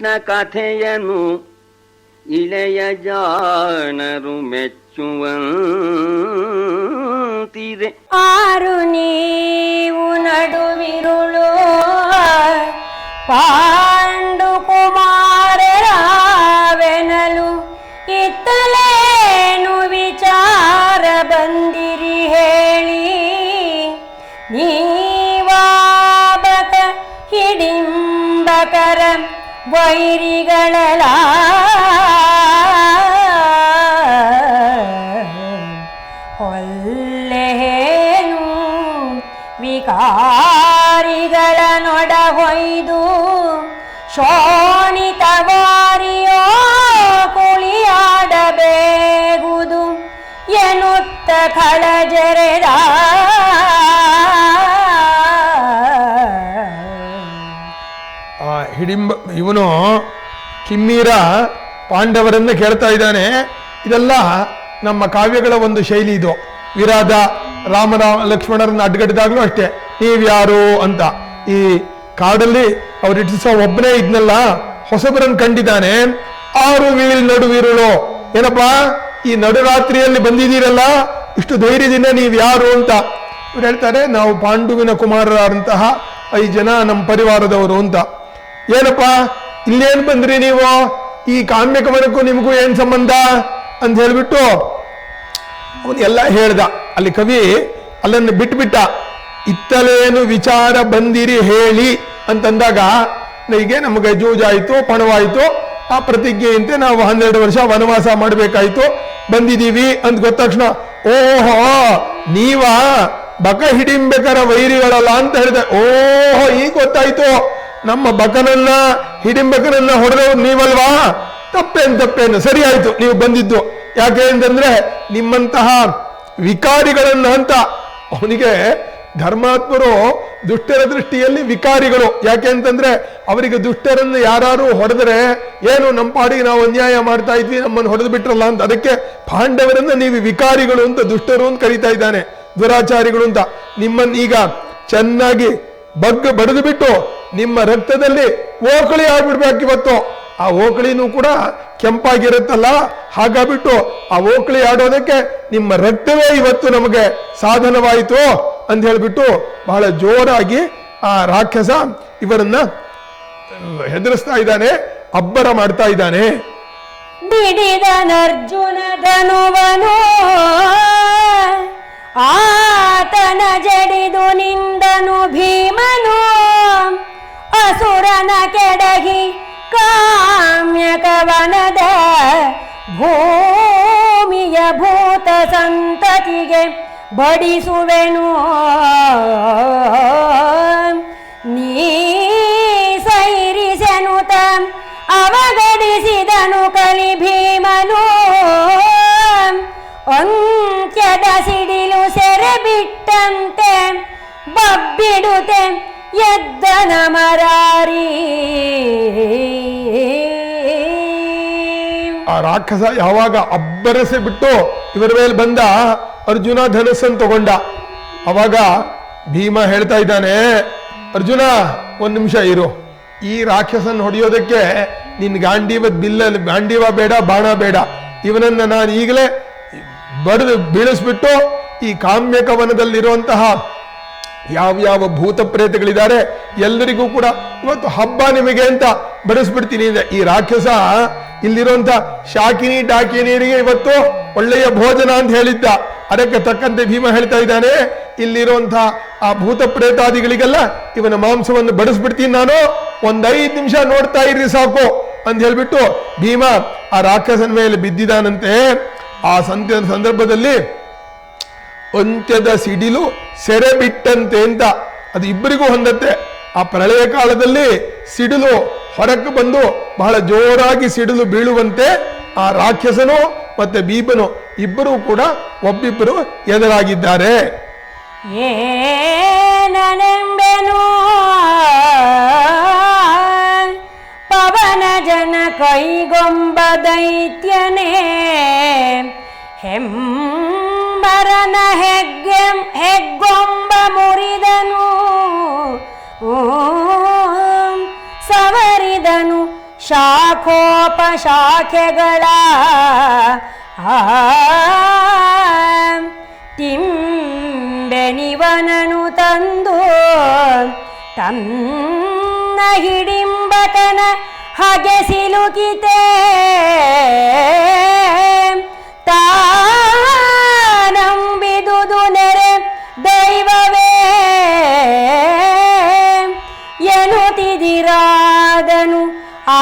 ಕೃಷ್ಣ ಕಥೆಯನು ಇಳೆಯ ಜಾಣರು ಮೆಚ್ಚುವಂತಿದೆ ಆರು ನೀವು ನಡುವಿರುಳು ಪಾಂಡು ಕುಮಾರರಾವೆನಲು வைரிகளலா ಇವನು ಕಿಮ್ಮೀರ ಪಾಂಡವರನ್ನು ಕೇಳ್ತಾ ಇದ್ದಾನೆ. ಇದೆಲ್ಲ ನಮ್ಮ ಕಾವ್ಯಗಳ ಒಂದು ಶೈಲಿ ಇದು. ವಿರಾಧ ರಾಮರಾಮ ಲಕ್ಷ್ಮಣರನ್ನ ಅಡ್ಗಟ್ಟಿದಾಗ್ಲೂ ಅಷ್ಟೇ. ನೀವ್ಯಾರು ಅಂತ. ಈ ಕಾಡಲ್ಲಿ ಅವ್ರು ಇಟ್ಟಿಸೋ ಒಬ್ಬನೇ ಇದ್ನಲ್ಲ, ಹೊಸಬರನ್ನು ಕಂಡಿದ್ದಾನೆ. ಆರು ವೀಲ್ ನಡುವಿರುಳು. ಏನಪ್ಪಾ, ಈ ನಡುರಾತ್ರಿಯಲ್ಲಿ ಬಂದಿದ್ದೀರಲ್ಲ, ಇಷ್ಟು ಧೈರ್ಯದಿಂದ ನೀವ್ ಯಾರು ಅಂತ. ಇವ್ರು ಹೇಳ್ತಾರೆ, ನಾವು ಪಾಂಡುವಿನ ಕುಮಾರರಾದಂತಹ ಐದು ಜನ ನಮ್ಮ ಪರಿವಾರದವರು ಅಂತ. ಏನಪ್ಪ, ಇಲ್ಲೇನು ಬಂದ್ರಿ ನೀವು? ಈ ಕಾಮ್ಯಕ ನಿಮಗೂ ಏನು ಸಂಬಂಧ? ಅಂತ ಹೇಳಿಬಿಟ್ಟು ಅವನು ಎಲ್ಲ ಹೇಳ್ದ. ಅಲ್ಲಿ ಕವಿ ಅಲ್ಲನ್ನು ಬಿಟ್ಬಿಟ್ಟ. ಇತ್ತಲೇನು ವಿಚಾರ ಬಂದಿರಿ ಹೇಳಿ ಅಂತಂದಾಗ ಹೀಗೆ ನಮಗೆ ಜೂಜಾಯಿತು, ಪಣವಾಯಿತು. ಆ ಪ್ರತಿಜ್ಞೆಯಂತೆ ನಾವು ಹನ್ನೆರಡು ವರ್ಷ ವನವಾಸ ಮಾಡಬೇಕಾಯ್ತು. ಬಂದಿದ್ದೀವಿ ಅಂತ ಗೊತ್ತ ತಕ್ಷಣ, ಓಹೋ, ನೀವ ಬಕ ಹಿಡಿಂಬೇಕರ ವೈರಿಗಳಲ್ಲ ಅಂತ ಹೇಳಿದೆ. ಓಹೋ, ಈಗ ಗೊತ್ತಾಯ್ತು. ನಮ್ಮ ಬಕನನ್ನ ಹಿಡಿಂಬಕನನ್ನ ಹೊಡೆದವ್ರು ನೀವಲ್ವಾ? ತಪ್ಪೇನು ತಪ್ಪೇನು ಸರಿ ಆಯ್ತು ನೀವು ಬಂದಿದ್ದು. ಯಾಕೆ ಅಂತಂದ್ರೆ ನಿಮ್ಮಂತಹ ವಿಕಾರಿಗಳನ್ನ ಅಂತ ಅವನಿಗೆ ಧರ್ಮಾತ್ಮರು ದುಷ್ಟರ ದೃಷ್ಟಿಯಲ್ಲಿ ವಿಕಾರಿಗಳು. ಯಾಕೆ ಅಂತಂದ್ರೆ ಅವರಿಗೆ ದುಷ್ಟರನ್ನು ಯಾರು ಹೊಡೆದ್ರೆ ಏನು, ನಮ್ಮ ಪಾಡಿಗೆ ನಾವು ಅನ್ಯಾಯ ಮಾಡ್ತಾ ಇದ್ವಿ, ನಮ್ಮನ್ನು ಹೊಡೆದು ಬಿಟ್ರಲ್ಲ ಅಂತ. ಅದಕ್ಕೆ ಪಾಂಡವರನ್ನ ನೀವು ವಿಕಾರಿಗಳು ಅಂತ, ದುಷ್ಟರು ಅಂತ ಕರೀತಾ ಇದ್ದಾನೆ, ದುರಾಚಾರಿಗಳು ಅಂತ. ನಿಮ್ಮನ್ನ ಈಗ ಚೆನ್ನಾಗಿ ಬಗ್ಗ ಬಡಿದು ಬಿಟ್ಟು ನಿಮ್ಮ ರಕ್ತದಲ್ಲಿ ಓಕಳಿ ಆಗ್ಬಿಡ್ಬೇಕು ಇವತ್ತು. ಆ ಓಕಳಿನೂ ಕೂಡ ಕೆಂಪಾಗಿರುತ್ತಲ್ಲ, ಹಾಗಾಗ್ಬಿಟ್ಟು ಆ ಓಕಳಿ ಆಡೋದಕ್ಕೆ ನಿಮ್ಮ ರಕ್ತವೇ ಇವತ್ತು ನಮಗೆ ಸಾಧನವಾಯಿತು ಅಂತ ಹೇಳ್ಬಿಟ್ಟು ಬಹಳ ಜೋರಾಗಿ ಆ ರಾಕ್ಷಸ ಇವರನ್ನ ಹೆದರಿಸ್ತಾ ಇದ್ದಾನೆ, ಅಬ್ಬರ ಮಾಡ್ತಾ ಇದ್ದಾನೆ. ಬಿಡಿದನರ್ಜುನ ಧನುವನು ಆತನ ಜಡಿದು ನಿಂದನು ಭೀಮನು. ಅಸುರನ ಕೆಡಗಿ ಕಾಮ್ಯ ಕವನದ ಭೂಮಿಯ ಭೂತ ಸಂತತಿಗೆ ಬಡಿಸುವೆನು. ನೀ ಸೈರಿಸೆನುತ ಅವಗಡಿಸಿದನು ಕಲಿ ಭೀಮನು ಅಂತ್ಯದ ಸಿಡಿಲು ಸೆರೆ ಬಿಟ್ಟಂತೆ ಬಬ್ಬಿಡುತ್ತೆ ಎದ್ದನ ಮರಾರಿ. ಆ ರಾಕ್ಷಸ ಯಾವಾಗ ಅಬ್ಬರಸೆ ಬಿಟ್ಟು ಇವರ ಮೇಲೆ ಬಂದ ಅರ್ಜುನ ಧನಸ್ಸನ್ನು ತಗೊಂಡ. ಅವಾಗ ಭೀಮ ಹೇಳ್ತಾ ಇದ್ದಾನೆ, ಅರ್ಜುನ, ಒಂದ್ ನಿಮಿಷ ಇರು. ಈ ರಾಕ್ಷಸನ್ ಹೊಡೆಯೋದಕ್ಕೆ ನಿನ್ ಗಾಂಡೀವದ ಬಿಲ್ಲ ಗಾಂಡೀವ ಬೇಡ, ಬಾಣ ಬೇಡ. ಇವನನ್ನ ನಾನು ಈಗಲೇ ಬಡಿದು ಬೀಳಿಸ್ಬಿಟ್ಟು ಈ ಕಾಮ್ಯ ಕವನದಲ್ಲಿರುವಂತಹ ಯಾವ್ಯಾವ ಭೂತ ಪ್ರೇತಗಳಿದ್ದಾರೆ ಎಲ್ಲರಿಗೂ ಕೂಡ ಇವತ್ತು ಹಬ್ಬ ನಿಮಗೆ ಅಂತ ಬಡಿಸ್ಬಿಡ್ತೀನಿ ಇದೆ, ಈ ರಾಕ್ಷಸ ಇಲ್ಲಿರುವಂತ ಶಾಕಿನಿ ಡಾಕಿನಿಯರಿಗೆ ಇವತ್ತು ಒಳ್ಳೆಯ ಭೋಜನ ಅಂತ ಹೇಳಿದ್ದ. ಅದಕ್ಕೆ ತಕ್ಕಂತೆ ಭೀಮ ಹೇಳ್ತಾ ಇದ್ದಾನೆ ಇಲ್ಲಿರುವಂತಹ ಆ ಭೂತ ಪ್ರೇತಾದಿಗಳಿಗೆಲ್ಲ ಇವನ ಮಾಂಸವನ್ನು ಬಡಿಸ್ಬಿಡ್ತೀನಿ ನಾನು. ಒಂದೈದು ನಿಮಿಷ ನೋಡ್ತಾ ಇರ್ರಿ ಸಾಕು ಅಂತ ಹೇಳ್ಬಿಟ್ಟು ಭೀಮ ಆ ರಾಕ್ಷಸನ ಮೇಲೆ ಬಿದ್ದಿದಾನಂತೆ ಆ ಸಂದರ್ಭದಲ್ಲಿ ಅಂತ್ಯದ ಸಿಡಿಲು ಸೆರೆ ಬಿಟ್ಟಂತೆ ಅಂತ ಅದು ಇಬ್ಬರಿಗೂ ಹೊಂದತ್ತೆ. ಆ ಪ್ರಳಯ ಕಾಲದಲ್ಲಿ ಸಿಡಿಲು ಹೊರಕ್ಕೆ ಬಂದು ಬಹಳ ಜೋರಾಗಿ ಸಿಡಿಲು ಬೀಳುವಂತೆ ಆ ರಾಕ್ಷಸನು ಮತ್ತೆ ಬೀಬನು ಇಬ್ಬರೂ ಕೂಡ ಒಬ್ಬಿಬ್ಬರು ಎದುರಾಗಿದ್ದಾರೆ. ಪವನ ಜನ ಕೈಗೊಂಬ ದೈತ್ಯನೇ ಹೆಂಬರನ ಹೆಗ್ಗೆ ಹೆಗ್ಗೊಂಬ ಮುರಿದನು. ಸವರಿದನು ಶಾಖೋಪಶಾಖೆಗಳ ಆ ತಿಂಬೆನಿವನನು ತಂದು ತನ್ನ ಹಿಡಿಂಬಕನ ಹಾಗೆ ಸಿಲುಕಿತೆ. ತಾನಂಬಿದುದು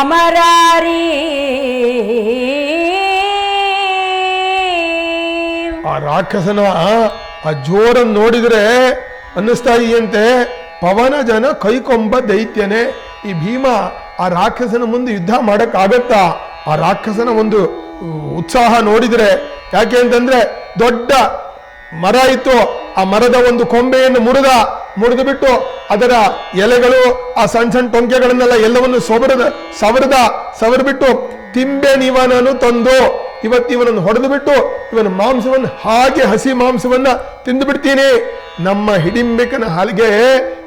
ಅಮರಾರಿ. ಆ ರಾಕ್ಷಸನ ಆ ಜೋರನ್ನು ನೋಡಿದ್ರೆ ಅನ್ನಿಸ್ತಾ ಇದೆಯಂತೆ. ಪವನ ಜನ ಕೈಕೊಂಬ ದೈತ್ಯನೇ, ಈ ಭೀಮ ಆ ರಾಕ್ಷಸನ ಮುಂದೆ ಯುದ್ಧ ಮಾಡಕ್ ಆಗತ್ತಾ ಆ ರಾಕ್ಷಸನ ಒಂದು ಉತ್ಸಾಹ ನೋಡಿದ್ರೆ ಯಾಕೆ ಅಂತಂದ್ರೆ ದೊಡ್ಡ ಮರ ಇತ್ತು. ಆ ಮರದ ಒಂದು ಕೊಂಬೆಯನ್ನು ಮುರಿದ ಮುರಿದು ಬಿಟ್ಟು ಅದರ ಎಲೆಗಳು ಆ ಸಣ್ಣ ಸಣ್ಣ ಟೊಂಕೆಗಳನ್ನೆಲ್ಲ ಎಲ್ಲವನ್ನು ಸವರದ ಸವರದ ಸವರ್ಬಿಟ್ಟು ತಿಂಬೆ ನೀವನನ್ನು ತಂದು ಇವತ್ತು ಇವನನ್ನು ಹೊಡೆದು ಬಿಟ್ಟು ಇವನ ಮಾಂಸವನ್ನು ಹಾಗೆ ಹಸಿ ಮಾಂಸವನ್ನ ತಿಂದು ಬಿಡ್ತೀನಿ. ನಮ್ಮ ಹಿಡಿಂಬಿಕನ ಹಲಿಗೆ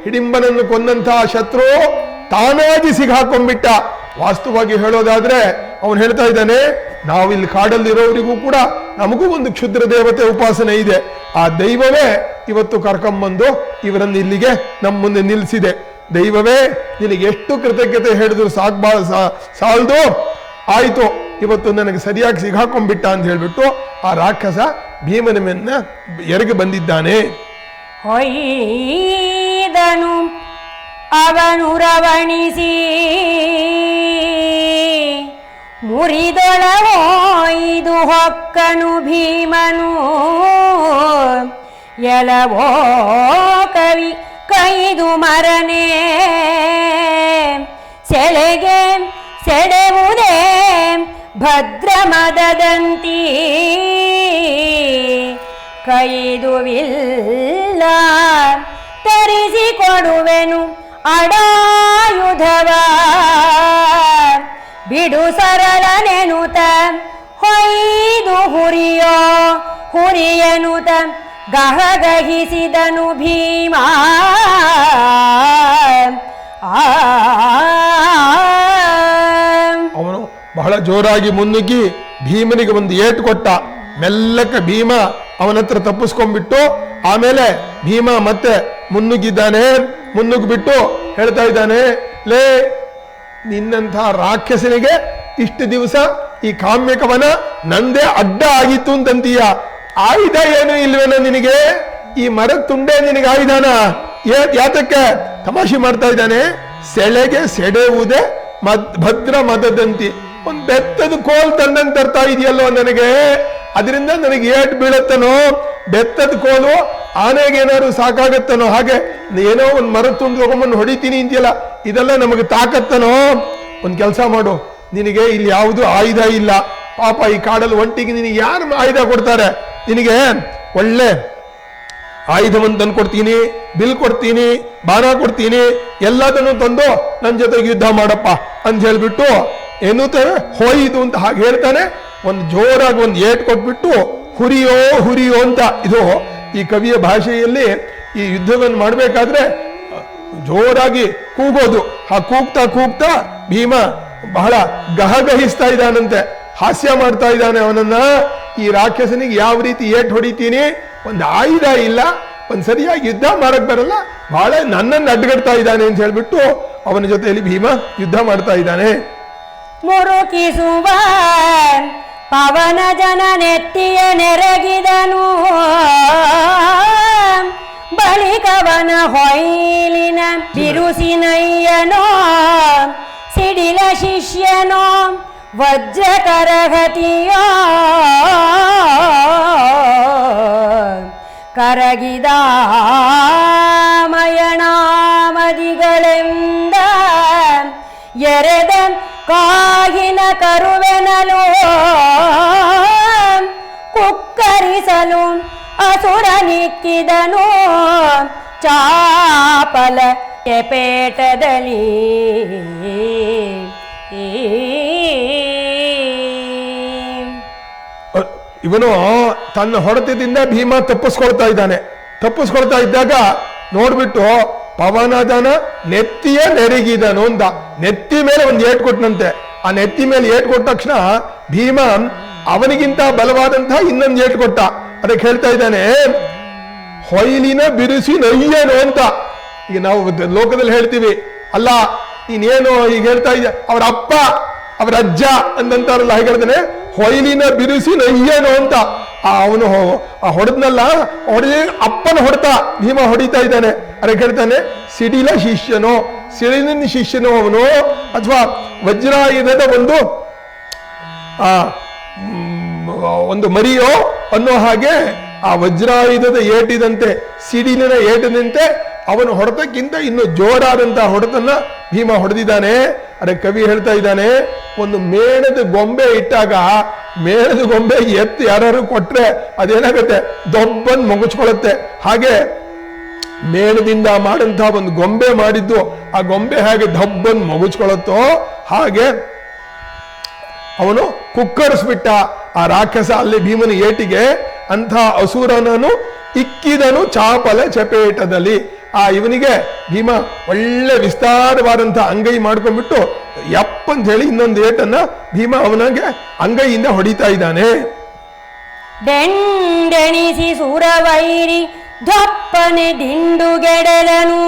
ಹಿಡಿಂಬನನ್ನು ಕೊಂದಂತಹ ಶತ್ರು ತಾನಾಗಿ ಸಿಗಾಕೊಂಡ್ಬಿಟ್ಟ. ವಾಸ್ತವವಾಗಿ ಹೇಳೋದಾದ್ರೆ ಅವನು ಹೇಳ್ತಾ ಇದ್ದಾನೆ ನಾವಿಲ್ಲಿ ಕಾಡಲ್ಲಿರೋರಿಗೂ ಕೂಡ ನಮಗೂ ಒಂದು ಕ್ಷುದ್ರ ದೇವತೆ ಉಪಾಸನೆ ಇದೆ. ಆ ದೈವವೇ ಇವತ್ತು ಕರ್ಕೊಂಬಂದು ಇವರನ್ನು ಇಲ್ಲಿಗೆ ನಮ್ಮ ಮುಂದೆ ನಿಲ್ಲಿಸಿದೆ. ದೈವವೇ, ನಿನಗೆ ಎಷ್ಟು ಕೃತಜ್ಞತೆ ಹೇಳಿದ್ರು ಸಾಕ್ಬಾ ಸಾಲ್ದು. ಆಯ್ತು, ಇವತ್ತು ನನಗೆ ಸರಿಯಾಗಿ ಸಿಗಾಕೊಂಡ್ಬಿಟ್ಟ ಅಂತ ಹೇಳ್ಬಿಟ್ಟು ಆ ರಾಕ್ಷಸ ಭೀಮನ ಮೆನ್ನ ಎರಗಿ ಬಂದಿದ್ದಾನೆ. ಅವನು ರವಣಿಸಿ ಮುರಿದೊಳವೋಯ್ದು ಹೊಕ್ಕನು ಭೀಮನು. ಎಲವೋ ಕವಿ ಕೈದು ಮರನೆ. ಸೆಳೆಗೆ ಸೆಳೆವುದೇ ಭದ್ರ ಮದದಂತಿ ಕೈದುವಿಲ್ಲ ತರಿಸಿಕೊಡುವೆನು ಅಡಾಯುಧವ. ಬಿಡು ಸರಳ ನೆನುತ, ಹೊಯ್ದು ಹುರಿಯೋ ಹುರಿಯನುತ ಗಹಗಹಿಸಿದನು ಭೀಮ. ಅವನು ಬಹಳ ಜೋರಾಗಿ ಮುನ್ನುಗ್ಗಿ ಭೀಮನಿಗೆ ಒಂದು ಏಟು ಕೊಟ್ಟ. ಮೆಲ್ಲಕ್ಕೆ ಭೀಮ ಅವನ ಹತ್ರ ತಪ್ಪಿಸ್ಕೊಂಡ್ಬಿಟ್ಟು, ಆಮೇಲೆ ಭೀಮ ಮತ್ತೆ ಮುನ್ನುಗ್ಗಿದ್ದಾನೆ, ಮುನ್ನುಗ್ಬಿಟ್ಟು ಹೇಳ್ತಾ ಇದ್ದಾನೆ, ಲೇ ನಿನ್ನಂಥ ರಾಕ್ಷಸನಿಗೆ ಇಷ್ಟು ದಿವಸ ಈ ಕಾಮ್ಯಕವನ ನಂದೇ ಅಡ್ಡ ಆಗಿತ್ತು ಅಂತಂತೀಯ. ಆಯುಧ ಏನು ಇಲ್ವೇನ ನಿನಗೆ? ಈ ಮರ ತುಂಡೆ ನಿನಗೆ ಆಯುಧನ? ಯಾತಕ್ಕೆ? ತಮಾಷೆ ಮಾಡ್ತಾ ಇದ್ದಾನೆ. ಸೆಳೆಗೆ ಸೆಡೆಯುವುದೇ ಮದ್ ಭದ್ರ ಮದದಂತಿ ಒಂದ್ ಬೆತ್ತದ ಕೋಲ್ ತಂದಂಗೆ ತರ್ತಾ ಇದೆಯಲ್ಲೋ ನನಗೆ? ಅದರಿಂದ ನನಗೆ ಏಟ್ ಬೀಳತ್ತನೋ, ಬೆತ್ತದ ಕೋಲು ಆನೆಗೇನಾದ್ರು ಸಾಕಾಗತ್ತನೋ, ಹಾಗೆ ಏನೋ ಒಂದು ಮರ ತುಂಡು ಹೊಡಿತೀನಿ ಅಂತಿಲ್ಲ ಇದೆಲ್ಲ ನಮಗೆ ತಾಕತ್ತನೋ? ಒಂದು ಕೆಲಸ ಮಾಡು, ನಿನಗೆ ಇಲ್ಲಿ ಯಾವುದು ಆಯುಧ ಇಲ್ಲ. ಪಾಪ ಈ ಕಾಡಲ್ಲಿ ಒಂಟಿಗೆ ನಿನಗೆ ಯಾರು ಆಯುಧ ಕೊಡ್ತಾರೆ? ನಿನಗೆ ಒಳ್ಳೆ ಆಯುಧವನ್ನು ತಂದು ಕೊಡ್ತೀನಿ, ಬಿಲ್ ಕೊಡ್ತೀನಿ, ಬಾಣ ಕೊಡ್ತೀನಿ, ಎಲ್ಲದನ್ನು ತಂದು ನನ್ನ ಜೊತೆಗೆ ಯುದ್ಧ ಮಾಡಪ್ಪ ಅಂತ ಹೇಳ್ಬಿಟ್ಟು ತರ ಹೋಯಿತು ಅಂತ ಹಾಗೆ ಹೇಳ್ತಾನೆ. ಒಂದು ಜೋರಾಗಿ ಒಂದು ಏಟ್ ಕೊಟ್ಬಿಟ್ಟು ಹುರಿಯೋ ಹುರಿಯೋ ಅಂತ ಇದು ಈ ಕವಿಯ ಭಾಷೆಯಲ್ಲಿ ಈ ಯುದ್ಧವನ್ನು ಮಾಡಬೇಕಾದ್ರೆ ಜೋರಾಗಿ ಕೂಗೋದು. ಆ ಕೂಗ್ತಾ ಕೂಗ್ತಾ ಭೀಮ ಬಹಳ ಗಹಗಹಿಸ್ತಾ ಇದ್ದಾನಂತೆ. ಹಾಸ್ಯ ಮಾಡ್ತಾ ಇದ್ದಾನೆ ಅವನನ್ನ. ಈ ರಾಕ್ಷಸನಿಗೆ ಯಾವ ರೀತಿ ಏಟ್ ಹೊಡಿತೀನಿ? ಒಂದು ಆಯುಧ ಇಲ್ಲ. ಒಂದು ಸರಿಯಾಗಿ ಯುದ್ಧ ಮಾಡಕ್ ಬರಲ್ಲ. ಬಹಳ ನನ್ನನ್ನು ಅಡ್ಗಡ್ತಾ ಇದ್ದಾನೆ ಅಂತ ಹೇಳ್ಬಿಟ್ಟು ಅವನ ಜೊತೆಯಲ್ಲಿ ಭೀಮ ಯುದ್ಧ ಮಾಡ್ತಾ ಇದ್ದಾನೆ. ಪವನ ಜನ ನೆತ್ತಿಯ ನೆರಗಿದನು. ಬಳಿಕವನ ಹೊಯ್ಲಿನ ಬಿರುಸಿನಯ್ಯನೋ ಸಿಡಿಲ ಶಿಷ್ಯನೋ ವಜ್ರಕರಗತಿಯೋ ಕರಗಿದ ಮಯಣಾಮದಿಗಳೆಂದ ಎರೆದ ಕಾಗಿನ ಕರುವೆನಲು ಕುಕ್ಕರಿಸಲು ಅಸುರ ನಿಕ್ಕಿದನು. ಚಾಪಲ ಕೆಪೇಟದಲ್ಲಿ ಅ, ಇವನು ತನ್ನ ಹೊಡೆತದಿಂದ ಭೀಮ ತಪ್ಪಿಸ್ಕೊಳ್ತಾ ಇದ್ದಾನೆ. ತಪ್ಪಿಸ್ಕೊಳ್ತಾ ಇದ್ದಾಗ ನೋಡ್ಬಿಟ್ಟು ಪವನದನ ನೆತ್ತಿಯ ನೆರಗಿದನು ಅಂತ ನೆತ್ತಿ ಮೇಲೆ ಒಂದು ಏಟ್ ಕೊಟ್ಟನಂತೆ ಆ ನೆತ್ತಿ ಮೇಲೆ ಏಟ್ ಕೊಟ್ಟ ತಕ್ಷಣ ಭೀಮ ಅವನಿಗಿಂತ ಬಲವಾದಂತಹ ಇನ್ನೊಂದು ಏಟ್ ಕೊಟ್ಟ. ಅದಕ್ಕೆ ಹೇಳ್ತಾ ಇದ್ದಾನೆ, ಹೊಯ್ಲಿನ ಬಿರುಸಿ ನಯ್ಯನು ಅಂತ. ಈಗ ನಾವು ಲೋಕದಲ್ಲಿ ಹೇಳ್ತೀವಿ, ಅಲ್ಲ, ನೀನೇನು ಈಗ ಹೇಳ್ತಾ ಇದ್ದ ಅವರ ಅಪ್ಪ ಅವರ ಅಜ್ಜ ಅಂದಂತಾರಲ್ಲ ಹೇಳ್ತಾನೆ ಹೊಯ್ಲಿನ ಬಿರುಸಿ ನಯ್ಯನು ಅಂತ. ಆ ಅವನು ಹೊಡೆದ್ನಲ್ಲ, ಹೊಡೆದ ಅಪ್ಪನ ಹೊಡೆತ, ಭೀಮ ಹೊಡಿತಾ ಇದ್ದಾನೆ. ಅರೆ ಹೇಳ್ತಾನೆ, ಸಿಡಿಲ ಶಿಷ್ಯನೋ, ಸಿಡಿಲಿನ ಶಿಷ್ಯನೋ ಅವನು. ಅಥವಾ ವಜ್ರಾಯುಧದ ಒಂದು, ಆ ಒಂದು ಮರಿಯೋ ಅನ್ನೋ ಹಾಗೆ ಆ ವಜ್ರಾಯುಧದ ಏಟಿದಂತೆ, ಸಿಡಿಲಿನ ಏಟಿದಂತೆ ಅವನು ಹೊಡೆತಕ್ಕಿಂತ ಇನ್ನು ಜೋರಾದಂತಹ ಹೊಡೆತನ್ನ ಭೀಮ ಹೊಡೆದಿದ್ದಾನೆ. ಅರೆ ಕವಿ ಹೇಳ್ತಾ ಇದ್ದಾನೆ, ಒಂದು ಮೇಣದ ಗೊಂಬೆ ಇಟ್ಟಾಗ ಮೇಣದ ಗೊಂಬೆ ಎತ್ತು ಯಾರು ಕೊಟ್ರೆ ಅದೇನಾಗುತ್ತೆ? ದೊಬ್ಬನ್ ಮುಗಿಸ್ಕೊಳ್ಳುತ್ತೆ ಹಾಗೆ ಮೇಣದಿಂದ ಮಾಡಂತಹ ಒಂದು ಗೊಂಬೆ ಮಾಡಿದ್ದು, ಆ ಗೊಂಬೆ ಹಾಗೆ ದಬ್ಬನ್ ಮುಗಿಸ್ಕೊಳತ್ತೋ ಹಾಗೆ ಅವನು ಕುಕ್ಕರಿಸ್ಬಿಟ್ಟ ಆ ರಾಕ್ಷಸ ಅಲ್ಲಿ ಭೀಮನ ಏಟಿಗೆ ಅಂಥ ಅಸುರನನು ಇಕ್ಕಿದನು ಚಾಪಲ ಚಪೇಟದಲ್ಲಿ. ಆ ಇವನಿಗೆ ಭೀಮ ಒಳ್ಳೆ ವಿಸ್ತಾರವಾದಂತಹ ಅಂಗೈ ಮಾಡ್ಕೊಂಡ್ಬಿಟ್ಟು ಯಪ್ಪ ಅಂತ ಹೇಳಿ ಇನ್ನೊಂದು ಏಟನ್ನ ಭೀಮ ಅವನಿಗೆ ಅಂಗೈಯಿಂದ ಹೊಡಿತಾ ಇದ್ದಾನೆ. ಡೆಂಡೆಣಿಸಿ ಸುರವೈರಿ ಧಪ್ಪನೆ ದಿಂಡುಗೆಡಲನು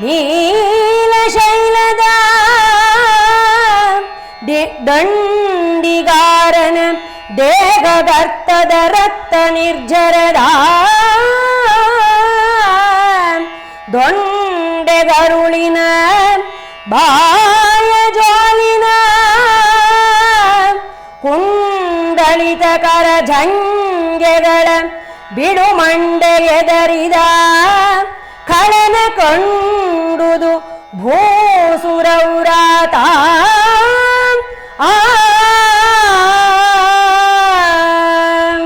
ನೀಲ ಶೈಲದ ದಂಡಿಗಾರನ ದೇಹ ಭರ್ತದ ರಕ್ತ ನಿರ್ಜರದ. ದೊಂಡೆಗರುಳಿನ ಬಾಯ ಜೋಲಿನ ಕುಂದಳಿತ ಕರ ಜಂಗೆಗಳ ಬಿಡು ಮಂಡೆ ಎದರಿದ ಖಳನ ಕಂಡುದು ಭೂಸುರೌರಾತ.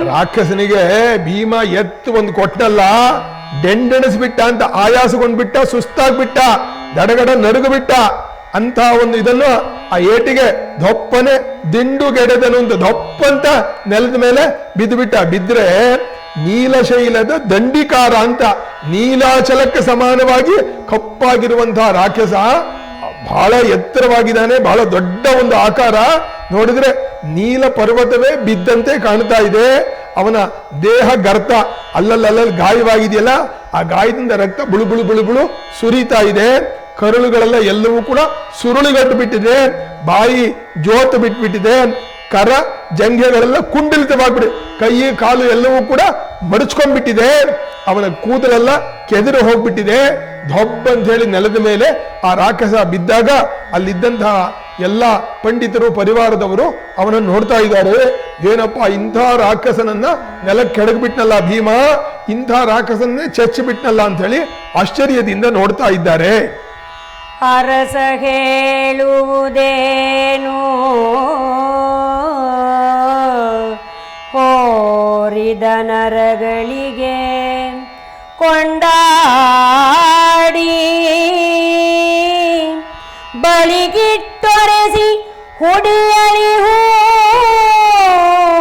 ರಾಕ್ಷಸನಿಗೆ ಭೀಮ ಎತ್ತು ಒಂದು ಕೊಟ್ಟಲ್ಲ ಡೆಂಡೆಣಿಸ್ಬಿಟ್ಟ ಅಂತ ಆಯಾಸಗೊಂಡ್ಬಿಟ್ಟ, ಸುಸ್ತಾಗ್ಬಿಟ್ಟ, ದಡಗಡ ನಡುಗಬಿಟ್ಟ ಅಂತ ಒಂದು ಇದನ್ನು ಆ ಏಟಿಗೆ ದೊಪ್ಪನೆ ದಿಂಡುಗೆಡೆದನು ಅಂತ ದೊಪ್ಪಂತ ನೆಲದ ಮೇಲೆ ಬಿದ್ದು ಬಿಟ್ಟ ಬಿದ್ರೆ ನೀಲಶೈಲದ ದಂಡಿಕಾರ ಅಂತ ನೀಲಾಚಲಕ್ಕೆ ಸಮಾನವಾಗಿ ಕಪ್ಪಾಗಿರುವಂತಹ ರಾಕ್ಷಸ ಬಹಳ ಎತ್ತರವಾಗಿದ್ದಾನೆ, ಬಹಳ ದೊಡ್ಡ ಒಂದು ಆಕಾರ. ನೋಡಿದ್ರೆ ನೀಲ ಪರ್ವತವೇ ಬಿದ್ದಂತೆ ಕಾಣ್ತಾ ಇದೆ. ಅವನ ದೇಹ ಗರ್ತ ಅಲ್ಲಲ್ಲಲ್ಲಿ ಗಾಯವಾಗಿದೆಯಲ್ಲ, ಆ ಗಾಯದಿಂದ ರಕ್ತ ಬುಳು ಬುಳು ಬುಳು ಬುಳು ಸುರಿತಾ ಇದೆ. ಕರುಳುಗಳೆಲ್ಲ ಎಲ್ಲವೂ ಕೂಡ ಸುರುಳಿಗಟ್ಟು ಬಿಟ್ಟಿದೆ. ಬಾಯಿ ಜೋತು ಬಿಟ್ಬಿಟ್ಟಿದೆ ಕರ, ಜಂಘೆಗಳೆಲ್ಲ ಕುಂಡಲಿತವಾಗ್ಬಿಡಿ, ಕೈ, ಕಾಲು ಎಲ್ಲವೂ ಕೂಡ ಮಡಚ್ಕೊಂಡ್ಬಿಟ್ಟಿದೆ. ಅವನ ಕೂದಲೆಲ್ಲ ಕೆದರು ಹೋಗ್ಬಿಟ್ಟಿದೆ. ಅಂತ ಹೇಳಿ ನೆಲದ ಮೇಲೆ ಆ ರಾಕ್ಷಸ ಬಿದ್ದಾಗ ಅಲ್ಲಿದ್ದಂತಹ ಎಲ್ಲ ಪಂಡಿತರು, ಪರಿವಾರದವರು ಅವನನ್ನು ನೋಡ್ತಾ ಇದ್ದಾರೆ. ಏನಪ್ಪ, ಇಂಥ ರಾಕ್ಷಸನನ್ನ ನೆಲಕ್ಕೆ ಕೆಡಗ್ಬಿಟ್ನಲ್ಲ ಭೀಮ? ಇಂಥ ರಾಕ್ಷಸನ್ನೇ ಚಚ್ಚಿ ಬಿಟ್ನಲ್ಲ ಅಂತ ಹೇಳಿ ಆಶ್ಚರ್ಯದಿಂದ ನೋಡ್ತಾ ಇದ್ದಾರೆ. ಅರಸ ಹೇಳುವುದೇನು ಹೋರಿದ ನರಗಳಿಗೆ ಕೊಂಡಾಡಿ ಹುಡಿಯಲಿ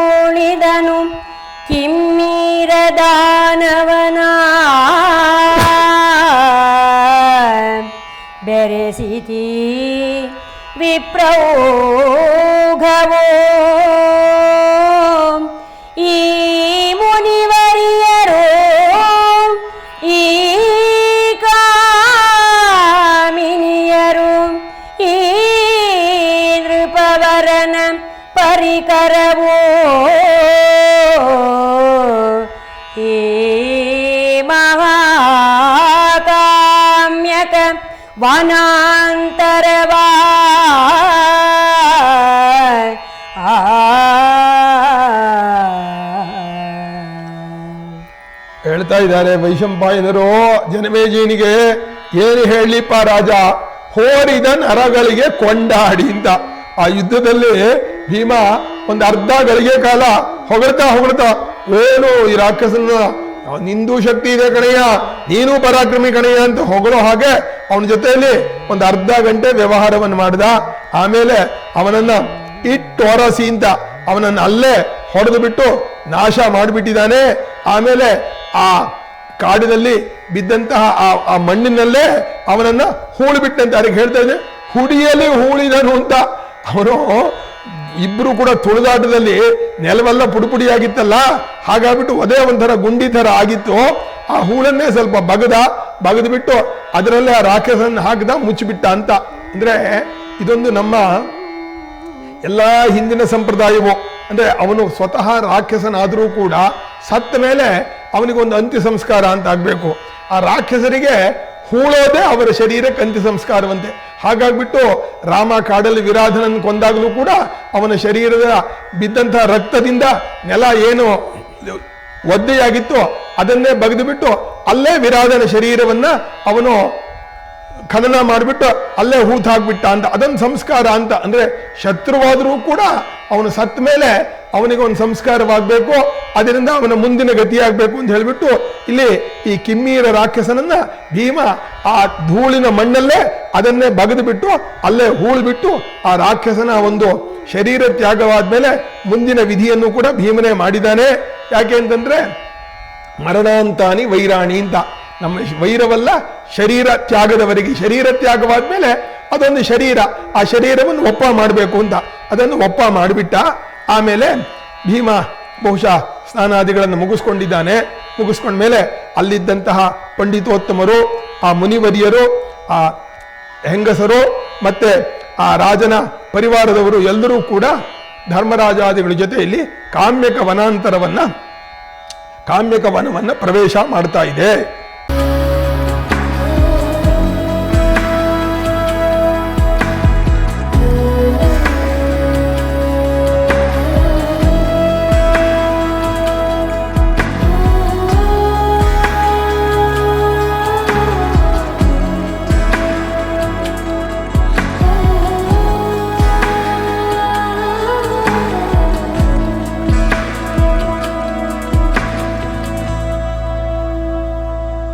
ಹೂಳಿದನು ಕಿಮ್ಮೀರ ದಾನವನ ಬೆರೆಸಿತಿ ವಿಪ್ರೌಘವೋ ಪರಿಕರವೋ ಈ ಮಹಾಕಾಮ್ಯಕ ವನಾಂತರವಾ. ಹೇಳ್ತಾ ಇದ್ದಾರೆ ವೈಶಂಪಾಯನರು ಜನಮೇಜಿನಿಗೆ ಏನು ಹೇಳಲಿಪ್ಪ ರಾಜ? ಹೋರಿದ ನರಗಳಿಗೆ ಕೊಂಡಾಡಿ ಅಂತ. ಆ ಯುದ್ಧದಲ್ಲಿ ಭೀಮ ಒಂದು ಅರ್ಧ ಗಳಿಗೆ ಕಾಲ ಹೊಗಳ್ತಾ ಹೊಗಳ್ತಾ, ಏನು ಈ ರಾಕ್ಷಸನ? ನಿಂದು ಶಕ್ತಿ ಇದೆ ಕಣಯ್ಯ, ನೀನು ಪರಾಕ್ರಮಿ ಕಣಯ್ಯ ಅಂತ ಹೊಗಳೋ ಹಾಗೆ ಅವನ ಜೊತೆಯಲ್ಲಿ ಒಂದು ಅರ್ಧ ಗಂಟೆ ವ್ಯವಹಾರವನ್ನು ಮಾಡಿದ. ಆಮೇಲೆ ಅವನನ್ನ ಇಟ್ಟೋರಸಿ ಅಂತ ಅವನನ್ನ ಅಲ್ಲೇ ಹೊಡೆದು ಬಿಟ್ಟು ನಾಶ ಮಾಡಿಬಿಟ್ಟಿದ್ದಾನೆ. ಆಮೇಲೆ ಆ ಕಾಡಿನಲ್ಲಿ ಬಿದ್ದಂತಹ ಆ ಮಣ್ಣಿನಲ್ಲೇ ಅವನನ್ನ ಹೂಳು ಬಿಟ್ಟಂತೆ ಅದಕ್ಕೆ ಹೇಳ್ತಾ ಇದ್ದೆ? ಹುಡಿಯಲ್ಲಿ ಹೂಳಿದನು ಅಂತ. ಅವನು ಇಬ್ರು ಕೂಡ ತುಳಿದಾಟದಲ್ಲಿ ನೆಲವೆಲ್ಲ ಪುಡಿ ಆಗಿತ್ತಲ್ಲ ಹಾಗಾಗ್ಬಿಟ್ಟು ಅದೇ ಒಂಥರ ಗುಂಡಿ ಥರ ಆಗಿತ್ತು. ಆ ಹೂಳನ್ನೇ ಸ್ವಲ್ಪ ಬಗದ, ಬಗದು ಬಿಟ್ಟು ಅದರಲ್ಲೇ ಆ ರಾಕ್ಷಸನ್ನು ಹಾಕಿದ, ಮುಚ್ಚಿಬಿಟ್ಟ ಅಂತ. ಅಂದ್ರೆ ಇದೊಂದು ನಮ್ಮ ಎಲ್ಲಾ ಹಿಂದಿನ ಸಂಪ್ರದಾಯವು. ಅಂದ್ರೆ ಅವನು ಸ್ವತಃ ರಾಕ್ಷಸನಾದರೂ ಕೂಡ ಸತ್ತ ಮೇಲೆ ಅವನಿಗೊಂದು ಅಂತ್ಯ ಸಂಸ್ಕಾರ ಅಂತ ಆಗ್ಬೇಕು. ಆ ರಾಕ್ಷಸರಿಗೆ ಹೂಳೋದೇ ಅವರ ಶರೀರಕ್ಕೆ ಅಂತ್ಯ ಸಂಸ್ಕಾರವಂತೆ. ಹಾಗಾಗ್ಬಿಟ್ಟು ರಾಮ ಕಾಡಲ್ಲಿ ವಿರಾಧನನ್ನು ಕೊಂದಾಗಲೂ ಕೂಡ ಅವನ ಶರೀರದ ಬಿದ್ದಂತಹ ರಕ್ತದಿಂದ ನೆಲ ಏನು ಒದ್ದೆಯಾಗಿತ್ತು ಅದನ್ನೇ ಬಗೆದು ಬಿಟ್ಟು ಅಲ್ಲೇ ವಿರಾಧನ ಶರೀರವನ್ನ ಅವನು ಖನನ ಮಾಡಿಬಿಟ್ಟು ಅಲ್ಲೇ ಹೂತಾಗ್ಬಿಟ್ಟ ಅಂತ, ಅದೊಂದು ಸಂಸ್ಕಾರ ಅಂತ. ಅಂದ್ರೆ ಶತ್ರುವಾದರೂ ಕೂಡ ಅವನು ಸತ್ತ ಮೇಲೆ ಅವನಿಗೆ ಒಂದು ಸಂಸ್ಕಾರವಾಗಬೇಕು, ಅದರಿಂದ ಅವನ ಮುಂದಿನ ಗತಿಯಾಗಬೇಕು ಅಂತ ಹೇಳಿಬಿಟ್ಟು ಇಲ್ಲಿ ಈ ಕಿಮ್ಮೀರ ರಾಕ್ಷಸನನ್ನ ಭೀಮ ಆ ಧೂಳಿನ ಮಣ್ಣಲ್ಲೇ ಅದನ್ನೇ ಬಗೆದು ಬಿಟ್ಟು ಅಲ್ಲೇ ಹೂಳ್ಬಿಟ್ಟು ಆ ರಾಕ್ಷಸನ ಒಂದು ಶರೀರ ತ್ಯಾಗವಾದ್ಮೇಲೆ ಮುಂದಿನ ವಿಧಿಯನ್ನು ಕೂಡ ಭೀಮನೇ ಮಾಡಿದ್ದಾನೆ. ಯಾಕೆ ಅಂತಂದ್ರೆ ಮರಣಾಂತಾನಿ ವೈರಾಣಿ ಅಂತ. ನಮ್ಮ ವೈರವಲ್ಲ, ಶರೀರ ತ್ಯಾಗದವರೆಗೆ. ಶರೀರ ತ್ಯಾಗವಾದ್ಮೇಲೆ ಅದೊಂದು ಶರೀರ. ಆ ಶರೀರವನ್ನು ಒಪ್ಪ ಮಾಡಬೇಕು ಅಂತ. ಅದನ್ನು ಒಪ್ಪ ಮಾಡಿಬಿಟ್ಟ, ಆಮೇಲೆ ಭೀಮ ಬಹುಶಃ ಸ್ನಾನಾದಿಗಳನ್ನು ಮುಗಿಸ್ಕೊಂಡಿದ್ದಾನೆ. ಮುಗಿಸ್ಕೊಂಡ್ಮೇಲೆ ಅಲ್ಲಿದ್ದಂತಹ ಪಂಡಿತೋತ್ತಮರು, ಆ ಮುನಿವರಿಯರು, ಆ ಹೆಂಗಸರು, ಮತ್ತೆ ಆ ರಾಜನ ಪರಿವಾರದವರು ಎಲ್ಲರೂ ಕೂಡ ಧರ್ಮರಾಜಾದಿಗಳ ಜೊತೆಯಲ್ಲಿ ಕಾಮ್ಯಕ ವನಾಂತರವನ್ನು, ಕಾಮ್ಯಕ ವನವನ್ನು ಪ್ರವೇಶ ಮಾಡ್ತಾ ಇದೆ.